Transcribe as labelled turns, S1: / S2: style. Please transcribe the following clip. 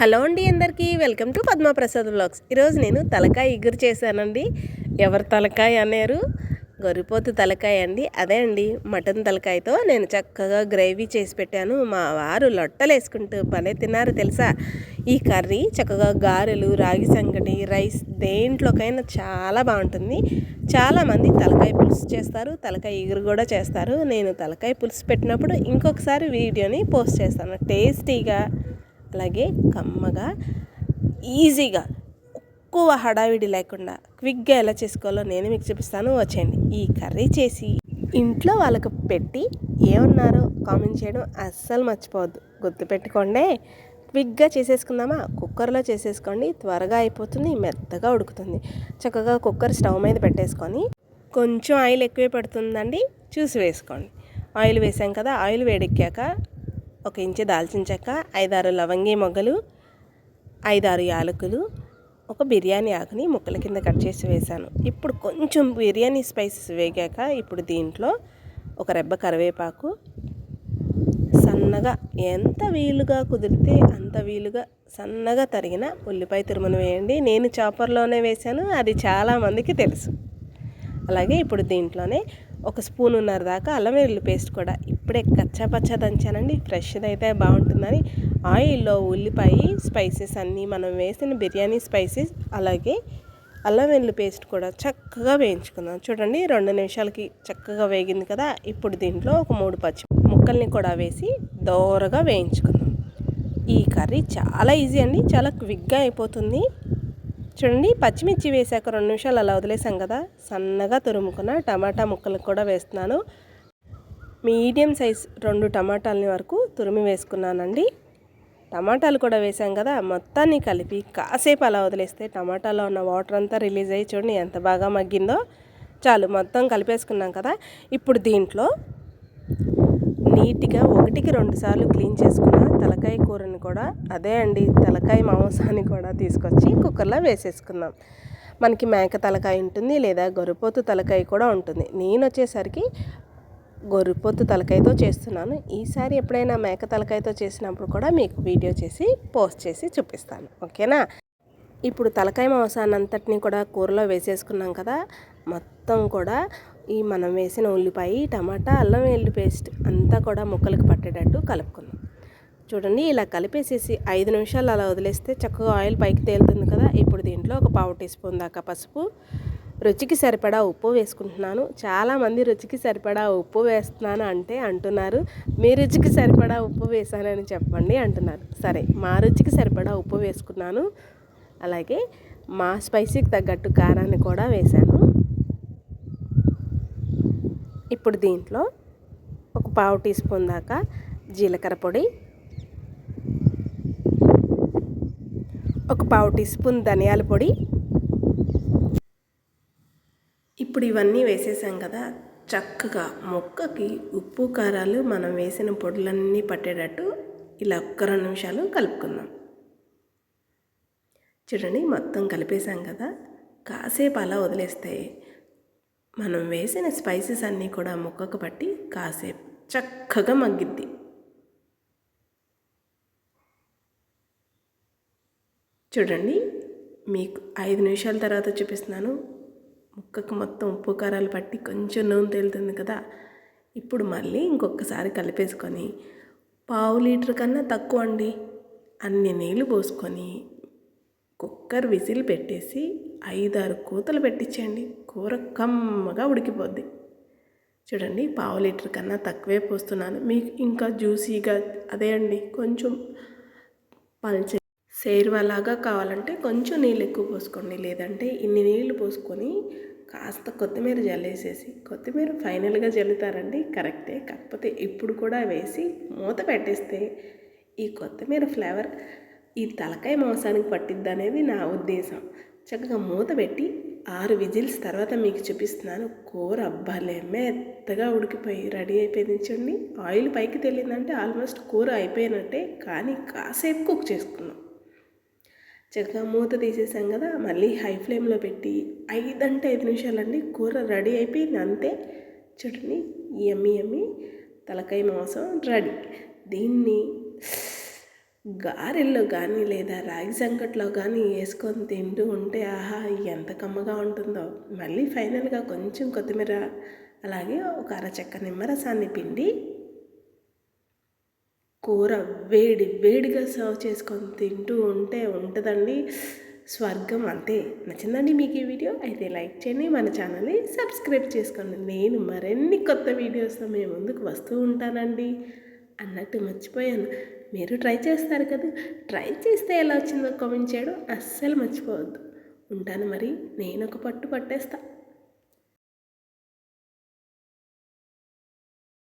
S1: Hello అండి అందరికీ welcome to Padma Prasad blogs ఈరోజు నేను తలకాయ ఇగురు చేశానండి. ఎవరు తలకాయ అన్నారు గొర్రెపోతు తలకాయ అండి. అదే అండి మటన్ తలకాయతో నేను చక్కగా గ్రేవీ చేసి పెట్టాను. మా వారు లొట్టలు వేసుకుంటూ భలే తిన్నారు తెలుసా? ఈ కర్రీ చక్కగా గారెలు రాగి సంగటి రైస్ దేంట్లోకైనా చాలా బాగుంటుంది. చాలామంది తలకాయ పులుసు చేస్తారు తలకాయ ఇగురు కూడా చేస్తారు. నేను తలకాయ పులుసు పెట్టినప్పుడు ఇంకొకసారి వీడియోని పోస్ట్ చేస్తాను. టేస్టీగా అలాగే కమ్మగా ఈజీగా ఎక్కువ హడావిడి లేకుండా క్విక్గా ఎలా చేసుకోవాలో నేను మీకు చూపిస్తాను. వచ్చేయండి. ఈ కర్రీ చేసి ఇంట్లో వాళ్ళకు పెట్టి ఏమన్నారో కామెంట్ చేయడం అస్సలు మర్చిపోవద్దు. గుర్తుపెట్టుకోండి. క్విక్గా చేసేసుకుందామా? కుక్కర్లో చేసేసుకోండి. త్వరగా అయిపోతుంది మెత్తగా ఉడుకుతుంది. చక్కగా కుక్కర్ స్టవ్ మీద పెట్టేసుకొని కొంచెం ఆయిల్ ఎక్కువే పడుతుందండి. చూసి వేసుకోండి. ఆయిల్ వేసాం కదా ఆయిల్ వేడెక్కాక ఒక ఇంచు దాల్చిన చెక్క ఐదారు లవంగి మొగ్గలు ఐదారు యాలకులు ఒక బిర్యానీ ఆకుని ముక్కల కింద కట్ చేసి వేశాను. ఇప్పుడు కొంచెం బిర్యానీ స్పైసెస్ వేగాక ఇప్పుడు దీంట్లో ఒక రెబ్బ కరివేపాకు. సన్నగా ఎంత వీలుగా కుదిరితే అంత వీలుగా సన్నగా తరిగిన ఉల్లిపాయ తిరుమను వేయండి. నేను చాపర్లోనే వేశాను అది చాలామందికి తెలుసు. అలాగే ఇప్పుడు దీంట్లోనే ఒక స్పూన్ ఉన్నారు దాకా అల్లం వెల్లుల్లి పేస్ట్ కూడా. ఇప్పుడే కచ్చా పచ్చా దంచానండి. ఫ్రెష్ది అయితే బాగుంటుందని. ఆయిల్లో ఉల్లిపాయ స్పైసెస్ అన్నీ మనం వేసిన బిర్యానీ స్పైసెస్ అలాగే అల్లం వెల్లుల్లి పేస్ట్ కూడా చక్కగా వేయించుకుందాం. చూడండి రెండు నిమిషాలకి చక్కగా వేగింది కదా. ఇప్పుడు దీంట్లో ఒక మూడు పచ్చి ముక్కల్ని కూడా వేసి దోరగా వేయించుకుందాం. ఈ కర్రీ చాలా ఈజీ అండి. చాలా క్విక్గా అయిపోతుంది. చూడండి పచ్చిమిర్చి వేసాక రెండు నిమిషాలు అలా వదిలేసాం కదా. సన్నగా తురుముకున్న టమాటా ముక్కలు కూడా వేస్తున్నాను. మీడియం సైజ్ రెండు టమాటాలని వరకు తురిమి వేసుకున్నానండి. టమాటాలు కూడా వేసాం కదా మొత్తాన్ని కలిపి కాసేపు అలా వదిలేస్తే టమాటాలో ఉన్న వాటర్ అంతా రిలీజ్ అయ్యి చూడండి ఎంత బాగా మగ్గిందో. చాలు మొత్తం కలిపేసుకున్నాం కదా. ఇప్పుడు దీంట్లో నీట్గా ఒకటికి రెండు సార్లు క్లీన్ చేసుకున్న తలకాయ కూరని కూడా అదే అండి. తలకాయ మాంసాన్ని కూడా తీసుకొచ్చి కుక్కర్లో వేసేసుకుందాం. మనకి మేక తలకాయ ఉంటుంది లేదా గొర్రెపోతు తలకాయ కూడా ఉంటుంది. నేను వచ్చేసరికి గొర్రెపోతు తలకాయతో చేస్తున్నాను. ఈసారి ఎప్పుడైనా మేక తలకాయతో చేసినప్పుడు కూడా మీకు వీడియో చేసి పోస్ట్ చేసి చూపిస్తాను. ఓకేనా? ఇప్పుడు తలకాయ మాంసాన్ని అంతటినీ కూడా కూరలో వేసేసుకున్నాం కదా మొత్తం కూడా ఈ మనం వేసిన ఉల్లిపాయ టమాటా అల్లం వెల్లుల్లి పేస్ట్ అంతా కూడా ముక్కలకు పట్టేటట్టు కలుపుకుందాం. చూడండి ఇలా కలిపేసేసి ఐదు నిమిషాలు అలా వదిలేస్తే చక్కగా ఆయిల్ పైకి తేలుతుంది కదా. ఇప్పుడు దీంట్లో ఒక పావు టీ స్పూన్ దాకా పసుపు రుచికి సరిపడా ఉప్పు వేసుకుంటున్నాను. చాలామంది రుచికి సరిపడా ఉప్పు వేస్తున్నాను అంటే అంటున్నారు. మీ రుచికి సరిపడా ఉప్పు వేసానని చెప్పండి అంటున్నారు. సరే మా రుచికి సరిపడా ఉప్పు వేసుకున్నాను. అలాగే మా స్పైసీకి తగ్గట్టు కారాన్ని కూడా వేశాను. ఇప్పుడు దీంట్లో ఒక పావు టీ స్పూన్ దాకా జీలకర్ర పొడి ఒక పావు టీ స్పూన్ ధనియాల పొడి. ఇప్పుడు ఇవన్నీ వేసేసాం కదా చక్కగా మొక్కకి ఉప్పు కారాలు మనం వేసిన పొడులన్నీ పట్టేటట్టు ఇలా ఒక్క రెండు నిమిషాలు కలుపుకుందాం. చూడండి మొత్తం కలిపేసాం కదా కాసేపు అలా వదిలేస్తే మనం వేసిన స్పైసెస్ అన్నీ కూడా ముక్కకు పట్టి కాసేపు చక్కగా మగ్గిద్ది. చూడండి మీకు ఐదు నిమిషాల తర్వాత చూపిస్తున్నాను. ముక్కకు మొత్తం ఉప్పు కారాలు పట్టి కొంచెం నూనె తేలుతుంది కదా. ఇప్పుడు మళ్ళీ ఇంకొకసారి కలిపేసుకొని పావు లీటర్ కన్నా తక్కువ అండి. అన్ని నీళ్ళు పోసుకొని కుక్కర్ విజిల్ పెట్టేసి ఐదారు కూతలు పెట్టించండి. కూర కమ్మగా ఉడికిపోద్ది. చూడండి పావు లీటర్ కన్నా తక్కువే పోస్తున్నాను. మీకు ఇంకా జ్యూసీగా అదే అండి కొంచెం పల్చ సేరువలాగా కావాలంటే కొంచెం నీళ్ళు ఎక్కువ పోసుకోండి. లేదంటే ఇన్ని నీళ్ళు పోసుకొని కాస్త కొత్తిమీర జల్లేసేసి కొత్తిమీర ఫైనల్గా జల్లుతారండి కరెక్టే. కాకపోతే ఇప్పుడు కూడా వేసి మూత పెట్టేస్తే ఈ కొత్తిమీర ఫ్లేవర్ ఈ తలకాయ మాంసానికి పట్టిద్ది అనేది నా ఉద్దేశం. చక్కగా మూత పెట్టి ఆరు విజిల్స్ తర్వాత మీకు చూపిస్తున్నాను. కూర అబ్బాలే మెత్తగా ఉడికిపోయి రెడీ అయిపోయింది చూడండి. ఆయిల్ పైకి తెలియదంటే ఆల్మోస్ట్ కూర అయిపోయినట్టే కానీ కాసేపు కుక్ చేసుకున్నాం. చక్కగా మూత తీసేసాం కదా మళ్ళీ హై ఫ్లేమ్లో పెట్టి ఐదు ఐదు నిమిషాలండి కూర రెడీ అయిపోయింది అంతే. చూడండి ఎమ్మి ఎమ్మి తలకాయ మాంసం రెడీ. దీన్ని గారెల్లో కానీ లేదా రాగి సంకట్లో కానీ వేసుకొని తింటూ ఉంటే ఆహా ఎంత కమ్మగా ఉంటుందో. మళ్ళీ ఫైనల్గా కొంచెం కొత్తిమీర అలాగే ఒక అరచెక్క నిమ్మరసాన్ని పిండి కూర వేడి వేడిగా సర్వ్ చేసుకొని తింటూ ఉంటే ఉంటుందండి. స్వర్గం అంతే. నచ్చిందండి మీకు ఈ వీడియో? అయితే లైక్ చేయండి మన ఛానల్ని సబ్స్క్రైబ్ చేసుకోండి. నేను మరిన్ని కొత్త వీడియోస్తో మీ ముందుకు వస్తూ ఉంటానండి. అన్నట్టు మర్చిపోయాను. మీరు ట్రై చేస్తారు కదా. ట్రై చేస్తే ఎలా వచ్చిందో కామెంట్ చేయడం అస్సలు మర్చిపోవద్దు. ఉంటాను మరి నేను ఒక పట్టు పట్టేస్తా.